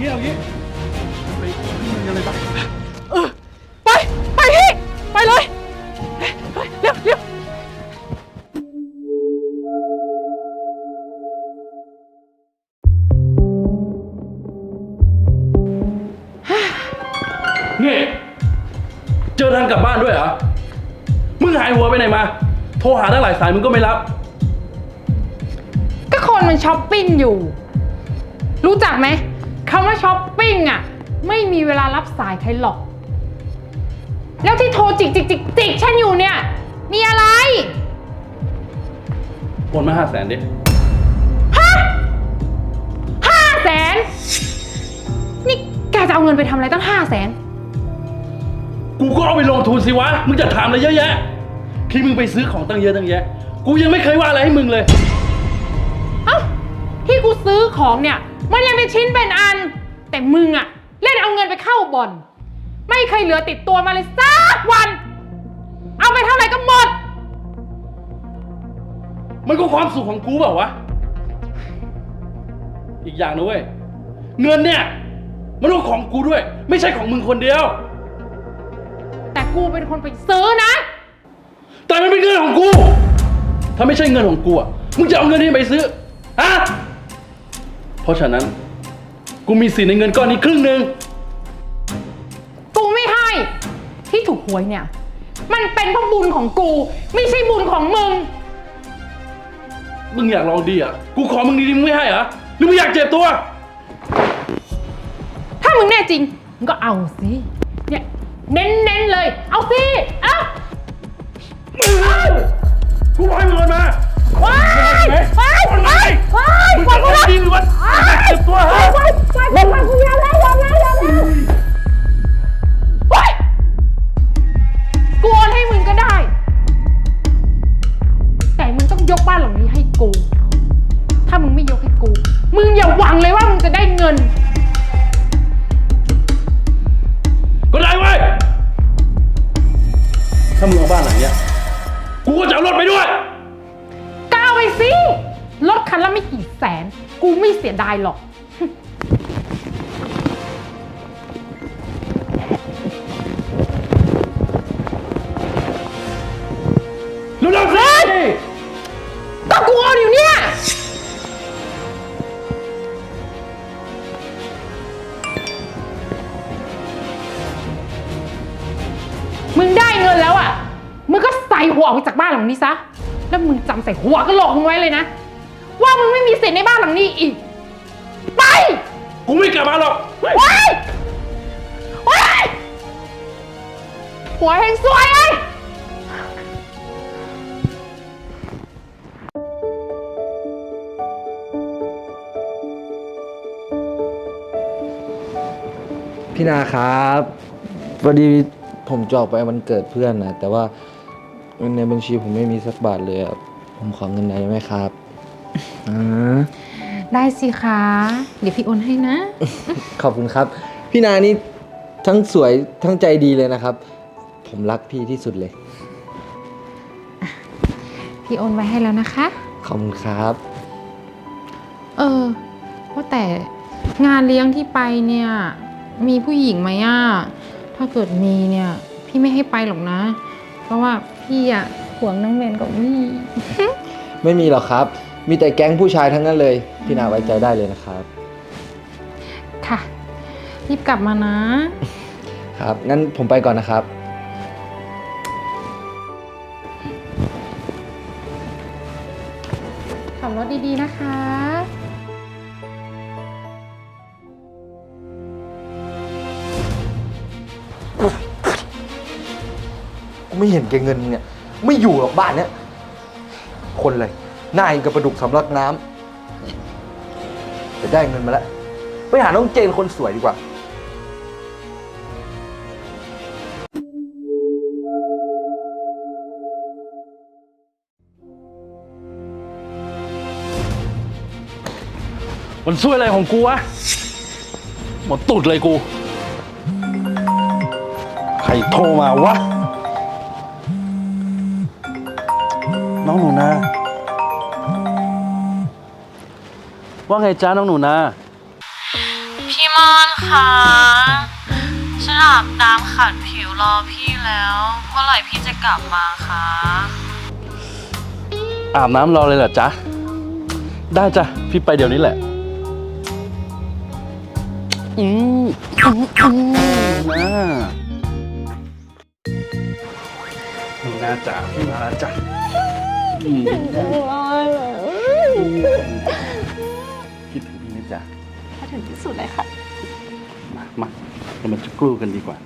อย่างนี้เอางี้ไปขึ้นเรืปเออไป ไปพี่ไปเลยเร็วเร็วเนี่เจอทางกลับบ้านด้วยเหรอ มึงหายหัวไปไหนมา โทรหาตั้งหลายสายมึงก็ไม่รับ ก็คนมันช้อปปิ้งอยู่ รู้จักไหม คำว่าช้อปปิ้งอะไม่มีเวลารับสายใครหรอก แล้วที่โทรจิกจิกจิกจิกฉันอยู่เนี่ย มีอะไร โอนมาห้าแสนดิ ฮะห้าแสนนี่แกจะเอาเงินไปทำอะไรตั้งห้าแสน กูก็เอาไปลงทุนสิวะ มึงจะถามอะไรเยอะแยะ ที่มึงไปซื้อของตั้งเยอะตั้งแยะ กูยังไม่เคยว่าอะไรให้มึงเลย เอ้า ที่กูซื้อของเนี่ย มันยังเป็นชิ้นเป็นอัน แต่มึงอะเล่นเอาเงินไปเข้าบ่อน ไม่เคยเหลือติดตัวมาเลยสักวัน เอาไปเท่าไหร่ก็หมด มันก็ความสุขของกูเปล่าวะ อีกอย่างนะเว้ย เงินเนี่ย มันก็ของกูด้วย ไม่ใช่ของมึงคนเดียว แต่กูเป็นคนไปซื้อนะ แต่มันเป็นเงินของกู ถ้าไม่ใช่เงินของกูอะ มึงจะเอาเงินที่ไหนไปซื้อ ฮะเพ ราะฉะนั้น กูมีสิทธิ์ในเงินก้อนนี้ครึ่งหนึ่งกูไม่ให้ ที่ถูกหวยเนี่ย มันเป็นเพราะบุญของกู ไม่ใช่บุญของมึง มึงอยากลองดีอะ กูขอมึงดีๆมึงไม่ให้เหรอหรือมึงอยากเจ็บตัว ถ้ามึงแน่จริง มึงก็เอาสิ เนี่ยเน้นๆเลย เอาสิ เอา มึงเอากูบอกให้มึงโอนมา ว้ายว้ายโอนมาว้ายว้ายมึงปล่อจะยกูเอานะจริงหรือวะอยากเจ็บตัวฮะว้ายว้ายว้ายว้ายกูยอมแล้วยอมแล้วยอมแล้วว้ายกูโอนให้มึงก็ได้ แต่มึงต้องยกบ้านหลังนี้ให้กู ถ้ามึงไม่ยกให้กู มึงอย่าหวังเลยว่ามึงจะได้เงิน ก็ได้เว้ยถ้ามึงเอาบ้านหลังเนี้ยกูก็จะเอารถไปด้วยก้าวไปสิรถ คันละไม่กี่แสน กูไม่เสียดายหรอกเร็วๆสิก็กูเอาอยู่เนี่ย มึงได้เงินแล้วอะ มึงก็ใส่หัวออกจากบ้านหลังนี้ซะ แล้วมึงจำใส่หัวก็หลอกมึงไว้เลยนะ ว่ามึงไม่มีสิทธิ์ในบ้านหลังนี้อีก ไป กูไม่กลับมาหรอกเฮ้ยว้ายว้ายหัวแห่งซวยไอ้ยพี่นาครับพอดีผมจะออกไปวันเกิดเพื่อนนะแต่ว่าเงินในบัญชีผมไม่มีสักบาทเลยอะผมขอเงินหน่อยได้ไหมครับอ่า ได้สิคะ เดี๋ยวพี่โอนให้นะ ขอบคุณครับ พี่นานี่ทั้งสวยทั้งใจดีเลยนะครับ ผมรักพี่ที่สุดเลย พี่โอนไว้ให้แล้วนะคะ ขอบคุณครับ เออว่าแต่งานเลี้ยงที่ไปเนี่ย มีผู้หญิงไหมอะ ถ้าเกิดมีเนี่ย พี่ไม่ให้ไปหรอกนะ เพราะว่าพี่อะห่วงน้องเมนกับวี่ ไม่มีหรอกครับ มีแต่แก๊งผู้ชายทั้งนั้นเลย พี่นาไว้ใจได้เลยนะครับ ค่ะ รีบกลับมานะ ครับ งั้นผมไปก่อนนะครับ ขับรถดีๆนะคะกูไม่เห็นแกเงินเนี่ย ไม่อยู่หรอกบ้านเนี้ย คนเลย หน้าเองกับประดุกสำลักน้ำจะได้เงินมาแล้ว ไปหาน้องเจนคนสวยดีกว่า มันช่วยอะไรของกูวะหมดตุดเลยกู ใครโทรมาวะ น้องหนูนา ว่าไงจ้าน้องหนูนาพี่มอนคะฉันอาบน้ำขัดผิวรอพี่แล้ว เมื่อไหร่พี่จะกลับมาคะอาบน้ำรอเลยเหรอจ๊ะ ได้จ้ะ พี่ไปเดี๋ยวนี้แหละ อืมอืมอืมนะหนูนาจ๋าพี่มาแล้วจ้ะ อืมคิ งที่สุดเลยค่ะ มามาเรามาจุกรูกันดีกว่า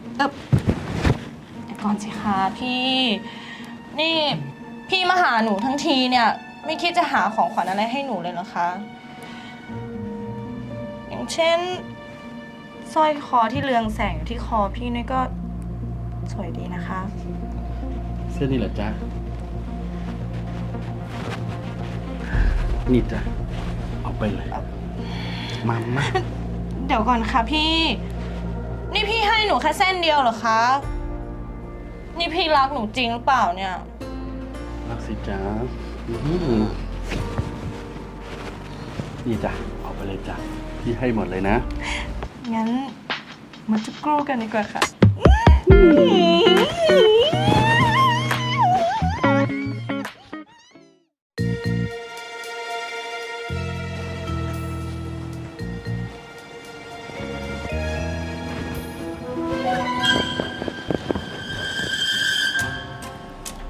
เดี๋ยวก่อนสิคะพี่ นี่พี่มาหาหนูทั้งทีเนี่ย ไม่คิดจะหาของขวัญอะไรให้หนูเลยเหรอคะ อย่างเช่นสร้อยคอที่เรืองแสงอยู่ที่คอพี่นี่ก็สวยดีนะคะ เสื้อนี่เหรอจ๊ะ นี่จ้ะ เอาไปเลย มามา เดี๋ยวก่อนค่ะพี่ นี่พี่ให้หนูแค่เส้นเดียวเหรอคะ นี่พี่รักหนูจริงหรือเปล่าเนี่ย รักสิจ๊ะอื้อหือนี่จ้ะเอาไปเลยจ้ะพี่ให้หมดเลยนะ งั้นมาจุกรูกันดีกว่าค่ะ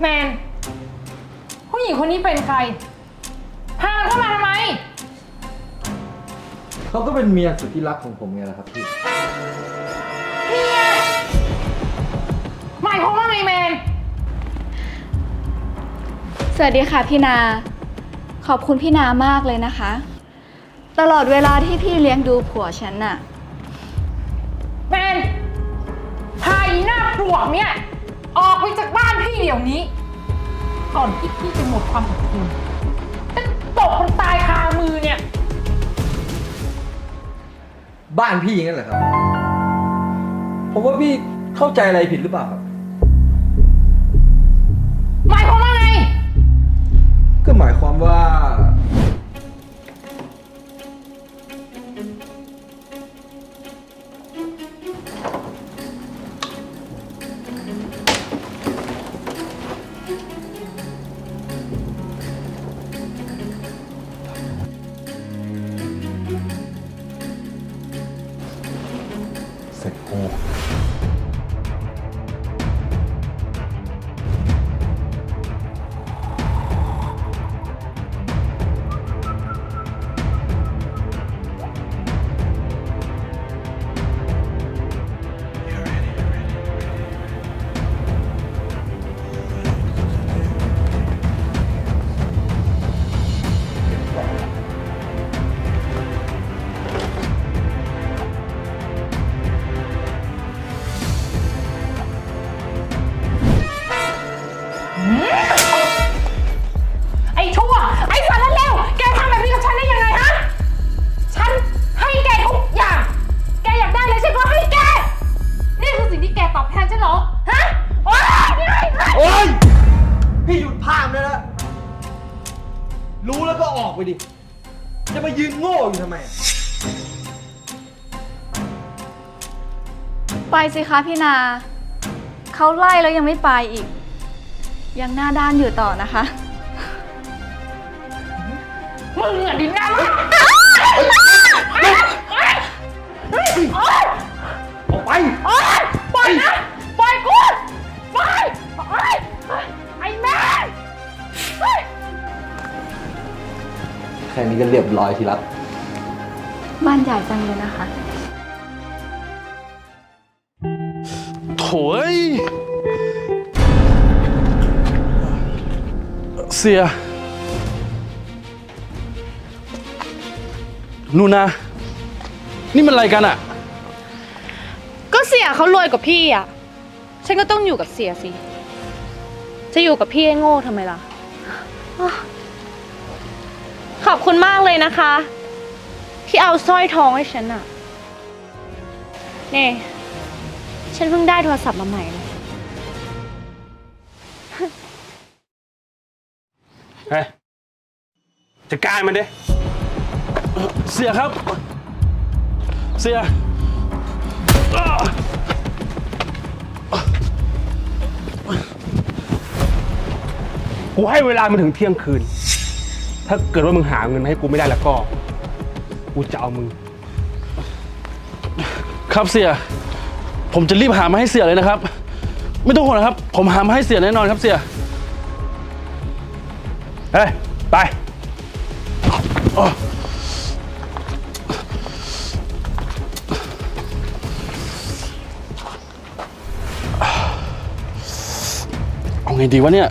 แมนผู้หญิงคนนี้เป็นใคร พาเข้ามาทำไม เขาก็เป็นเมียสุดที่รักของผมไงล่ะครับพี่หมายความว่าไงแมน สวัสดีค่ะพี่นา ขอบคุณพี่นามากเลยนะคะ ตลอดเวลาที่พี่เลี้ยงดูผัวฉันน่ะ แมนพาอีหน้าปลวกเนี่ย ออกไปจากบ้านพี่เดี๋ยวนี้ ก่อนที่พี่จะหมดความอดทนตั้งตกคนตายคามือเนี่ย บ้านพี่อย่างนั้นเหรอครับ ผมว่าพี่เข้าใจอะไรผิดหรือเปล่าครับ หมายความว่าไง ก็หมายความว่า เรู้แล้วก็ออกไปดิ จะมายืนโง่อยู่ทำไม ไปสิคะพี่นา เขาไล่แล้วยังไม่ไปอีก ยังหน้าด้านอยู่ต่อนะคะ มึงอะดินหน้ามาก แค่นี้ก็เรียบร้อยทีละบ้านใหญ่จังเลยนะคะ โถยเสียนูนา นี่มันอะไรกันอะก็เสียเขารวยกว่าพี่อะฉันก็ต้องอยู่กับเสียสิ จะอยู่กับพี่ให้โง่ทำไมล่ะ อ้าวขอบคุณมากเลยนะคะ ที่เอาสร้อยทองให้ฉันอะนี่ ฉันเพิ่งได้โทรศัพท์มาใหม่เลยเฮ้ยจัดการมันดิเสียครับ เสียกูให้เวลามันถึงเที่ยงคืน ถ้าเกิดว่ามึงหาเงินมาให้กูไม่ได้แล้วก็ กูจะเอามึง ครับเสีย ผมจะรีบหามาให้เสียเลยนะครับ ไม่ต้องห่วงนะครับ ผมหามาให้เสียแน่นอนครับเสีย เฮ้ย ไป เอาไงดีวะเนี่ย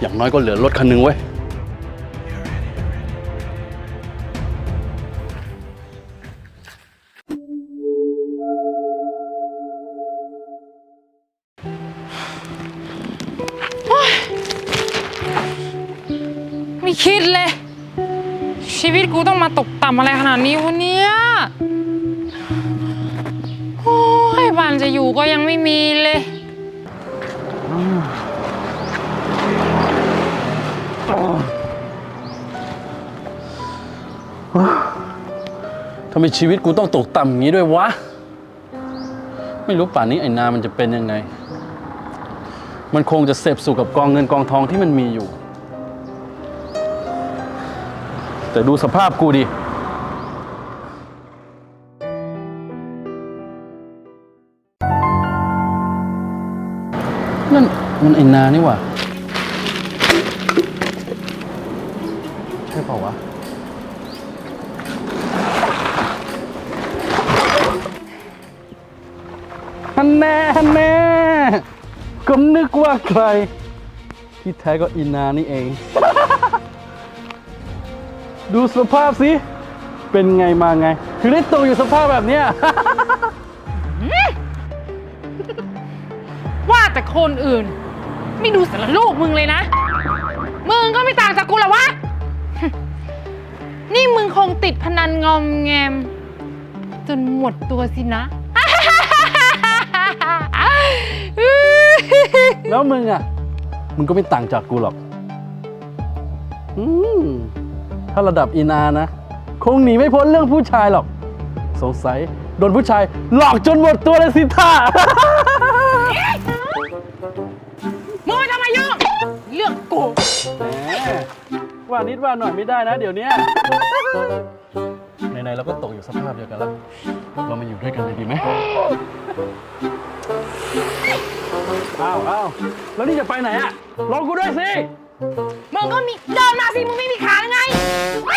อย่างน้อยก็เหลือรถคันหนึ่งเว้ย ไม่คิดเลย ชีวิตกูต้องมาตกต่ำอะไรขนาดนี้วะเนี่ยโอ้ยบ้านจะอยู่ก็ยังไม่มีเลย ไมชีวิตกูต้องตกต่ำอย่างนี้ด้วยวะ ไม่รู้ป่านนี้ไอ้นามันจะเป็นยังไง มันคงจะเสพสู่กับกองเงินกองทองที่มันมีอยู่ แต่ดูสภาพกูดิ นั่นมันไอ้นานี่หว่า ใช่เปล่าวะ ฮันแน่ฮันแน่ก็นึกว่าใคร ที่แท้ก็อินนานี่เอง ดูสภาพสิ เป็นไงมาไงคือได้ตัวอยู่สภาพแบบเนี้ย ว่าแต่คนอื่น ไม่ดูสารลูกมึงเลยนะ มึงก็ไม่ต่างจากกูหรอวะ นี่มึงคงติดพนันงอมแงม จนหมดตัวสินะ แล้วมึงอะ มึงก็ไม่ต่างจากกูหรอกอืมถ้าระดับอีนานะ คงหนีไม่พ้นเรื่องผู้ชายหรอก สงสัยโดนผู้ชาย หลอกจนหมดตัวเลยสิท่ามึงไม่ต้องมายุ่งเรื่องกูแหมว่านิดว่าหน่อยไม่ได้นะเดี๋ยวเนี้ย ไหนๆเราก็ตกอยู่สภาพเดียวกันแล้ว เรามาอยู่ด้วยกันเลยดีไหมอ้าวอ้าวแล้วนี่จะไปไหนอะลองกูด้วยสิ มึงก็มีเดินมาสิ มึงไม่มีขาไงไป